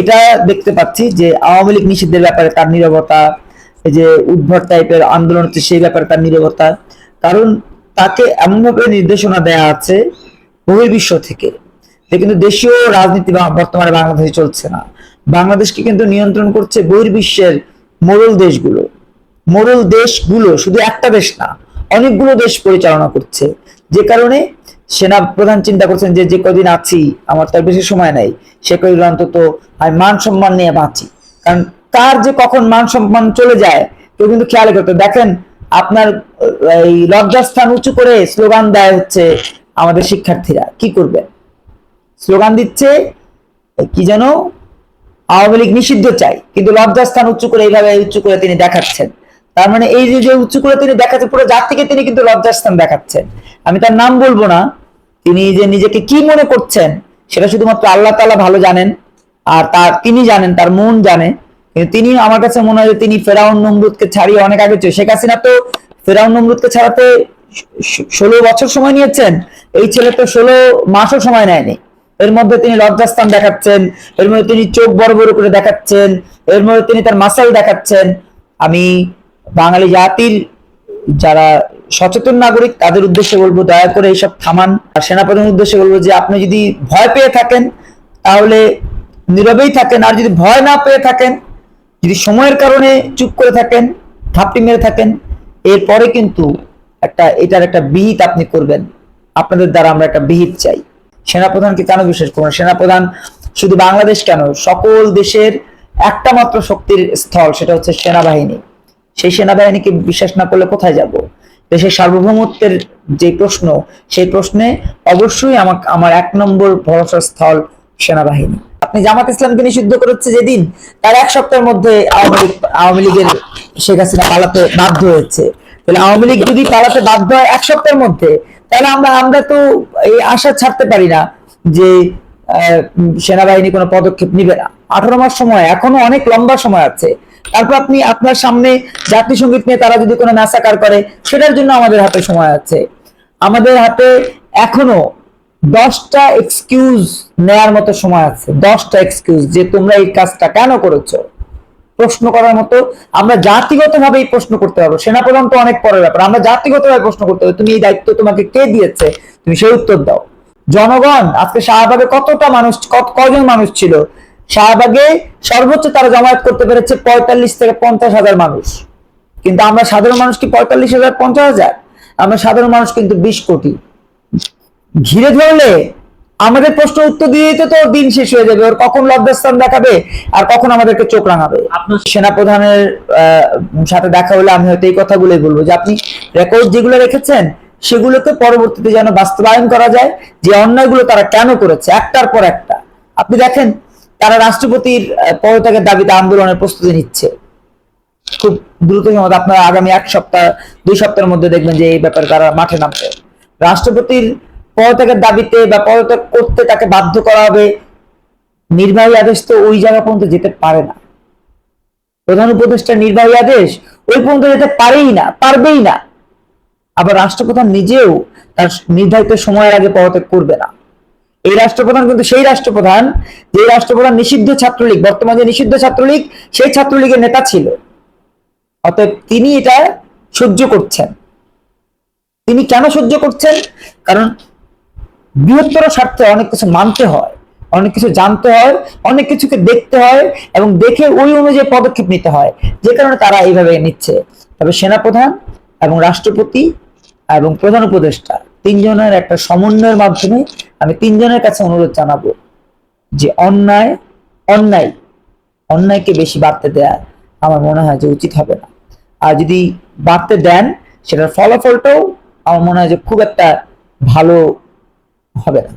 এটা দেখতে পাচ্ছি যে আওয়ামী লীগ নিষিদ্ধের ব্যাপারে তার নিরবতা, এই যে উদ্ভট টাইপের আন্দোলন হচ্ছে সেই ব্যাপারে তার নীরবতা। কারণ তাকে এমনভাবে নির্দেশনা দেয়া আছে বহির্বিশ্ব থেকে যে কিন্তু দেশীয় রাজনীতি বর্তমানে বাংলাদেশে চলছে না। বাংলাদেশকে কিন্তু নিয়ন্ত্রণ করছে বহির্বিশ্বের মোড়ল দেশগুলো। মোড়ল দেশগুলো শুধু একটা দেশ না, অনেকগুলো দেশ পরিচালনা করছে। যে কারণে সেনা প্রধান চিন্তা করছেন যে যে কদিন আছি, আমার তার বেশি সময় নাই, সে কদিন অন্তত আমি মান সম্মান নিয়ে বাঁচি। কারণ তার যে কখন মান সম্মান চলে যায়, কেউ কিন্তু খেয়াল করতে দেখেন, আপনার এই লজ্জাস্থান উঁচু করে স্লোগান দেয় হচ্ছে আমাদের শিক্ষার্থীরা, কি করবে? স্লোগান দিচ্ছে কি যেন আওয়ামী লীগ নিষিদ্ধ চাই কিন্তু লজ্জাস্থান উঁচু করে এইভাবে উঁচু করে তিনি দেখাচ্ছেন। তার মানে এই যে উঁচু করে তিনি দেখাচ্ছেন পুরো জাতিকে তিনি কিন্তু লজ্জাস্থান দেখাচ্ছেন। আমি তার নাম বলব না। তিনি যে নিজেকে কি মনে করছেন, সেটা শুধুমাত্র আল্লাহ তাআলা ভালো জানেন, আর তার তিনি জানেন, তার মন জানে। কিন্তু তিনি আমার কাছে মনে হয় যে তিনি ফেরাউন নমরুদকে ছাড়িয়ে অনেক আগে শেখ হাসিনা তো ফেরাউন নমরুদকে ছাড়াতে ষোলো বছর সময় নিয়েছেন। এই ছেলে তো ষোলো মাসও সময় নেয়নি। এর মধ্যে তিনি লজ্জাস্থান দেখাচ্ছেন, এর মধ্যে তিনি চোখ বড় বড় করে দেখাচ্ছেন, এর মধ্যে তিনি তার মাসাল দেখাচ্ছেন। আমি বাঙালি জাতির যারা সচেতন নাগরিক, তাদের উদ্দেশ্যে বলব, দয়া করে এইসব থামান। আর সেনাপ্রধানের উদ্দেশ্যে বলব যে, আপনি যদি ভয় পেয়ে থাকেন, তাহলে নীরবেই থাকেন। আর যদি ভয় না পেয়ে থাকেন, যদি সময়ের কারণে চুপ করে থাকেন থাপটি মেরে থাকেন, এরপরে কিন্তু একটা, এটার একটা বিহিত আপনি করবেন। আপনাদের দ্বারা আমরা একটা বিহিত চাই। সেনাপ্রধানকে কেন বিশ্বাস করুন সেনাপ্রধান শুধু বাংলাদেশ কেন? সকল দেশের একটা মাত্র শক্তির স্থল, সেটা হচ্ছে সেনাবাহিনী। সেই সেনাবাহিনীকে বিশ্বাস না করলে কোথায় যাব? দেশের সার্বভৌমত্বের যে প্রশ্ন, সেই প্রশ্নে অবশ্যই আমার আমার এক নম্বর ভরসার স্থল সেনাবাহিনী। আপনি জামাত ইসলামকে নিষিদ্ধ করেছে যেদিন, তার এক সপ্তাহের মধ্যে আওয়ামী লীগ, আওয়ামী লীগের শেখ হাসিনা পালাতে বাধ্য হয়েছে। তাহলে আওয়ামী লীগ যদি পালাতে বাধ্য হয় এক সপ্তাহের মধ্যে, তাহলে আমরা আমরা তো এই আশা ছাড়তে পারি না যে সেনাবাহিনী কোনো পদক্ষেপ নিবে না। আঠারো মাস সময়, এখনও অনেক লম্বা সময় আছে। তারপর আপনি আপনার সামনে জাতীয় সংগীত নিয়ে তারা যদি কোনো ম্যাসাকার করে, সেটার জন্য আমাদের হাতে সময় আছে। আমাদের হাতে এখনও দশটা এক্সকিউজ নেয়ার মতো সময় আছে। দশটা এক্সকিউজ যে তোমরা এই কাজটা কেন করেছ? প্রশ্ন করার মতো আমরা জাতিগত ভাবে প্রশ্ন করতে পারব। সেনাপ্রধান তো অনেক পরের ব্যাপার। আমরা জাতিগত ভাবে প্রশ্ন করতে হবে তুমি এই দায়িত্ব তোমাকে কে দিয়েছে? তুমি সেই উত্তর দাও। জনগণ, আজকে শাহবাগে কতটা মানুষ কজন মানুষ ছিল? শাহবাগে সর্বোচ্চ তারা জমায়েত করতে পেরেছে পঁয়তাল্লিশ থেকে পঞ্চাশ হাজার মানুষ। কিন্তু আমরা সাধারণ মানুষ কি পঁয়তাল্লিশ হাজার পঞ্চাশ হাজার? আমরা সাধারণ মানুষ কিন্তু বিশ কোটি। ঘিরে ধরলে আমাদের প্রশ্ন উত্তর দিয়ে দিতে তো দিন শেষ হয়ে যাবে। ওর কখন লজ্জাস্থান দেখাবে আর কখন আমাদেরকে চোখ রাঙাবে? আপনার সেনাপ্রধানের আহ, সাথে দেখা হলে আমি হয়তো এই কথাগুলোই বলব যে আপনি রেকর্ড যেগুলো রেখেছেন সেগুলোকে পরবর্তীতে যেন বাস্তবায়ন করা যায় যে অন্যায়গুলো তারা কেন করেছে একটার পর একটা। আপনি দেখেন তারা রাষ্ট্রপতির পদত্যাগের দাবিতে আন্দোলনের প্রস্তুতি নিচ্ছে। খুব দ্রুত সময় আপনারা আগামী এক সপ্তাহ, দুই সপ্তাহের মধ্যে দেখবেন যে এই ব্যাপারে তারা মাঠে নামবে রাষ্ট্রপতির পদত্যাগের দাবিতে বা পদত্যাগ করতে তাকে বাধ্য করা হবে, নির্বাহী আদেশ তো ওই জায়গা পর্যন্ত যেতে পারে না। প্রধান উপদেষ্টা নির্বাহী আদেশ ওই পর্যন্ত যেতে পারেই না, পারবেই না। আবার রাষ্ট্রপ্রধান নিজেও তার নির্ধারিত সময়ের আগে পদত্যাগ করবে না। এই রাষ্ট্রপ্রধান কিন্তু সেই রাষ্ট্রপ্রধান যে রাষ্ট্রপ্রধান নিষিদ্ধ ছাত্রলীগ, বর্তমানে যে নিষিদ্ধ ছাত্রলীগ, সেই ছাত্রলীগের নেতা ছিল। অতএব তিনি এটা সহ্য করছেন। তিনি কেন সহ্য করছেন? কারণ বৃহত্তর স্বার্থে অনেক কিছু মানতে হয়, অনেক কিছু জানতে হয়, অনেক কিছুকে দেখতে হয় এবং দেখে ওই অনুযায়ী পদক্ষেপ নিতে হয়। যে কারণে তারা এইভাবে নিচ্ছে। তবে সেনাপ্রধান এবং রাষ্ট্রপতি এবং প্রধান উপদেষ্টা তিনজনের একটা সমন্বয়ের মাধ্যমে আমি তিনজনের কাছে অনুরোধ জানাব যে অন্যায় অন্যায়, অন্যায়কে বেশি বাড়তে দেয়া আমার মনে হয় যে উচিত হবে না। আর যদি বাড়তে দেন, সেটার ফলাফলটাও আমার মনে হয় যে খুব একটা ভালো হবে না।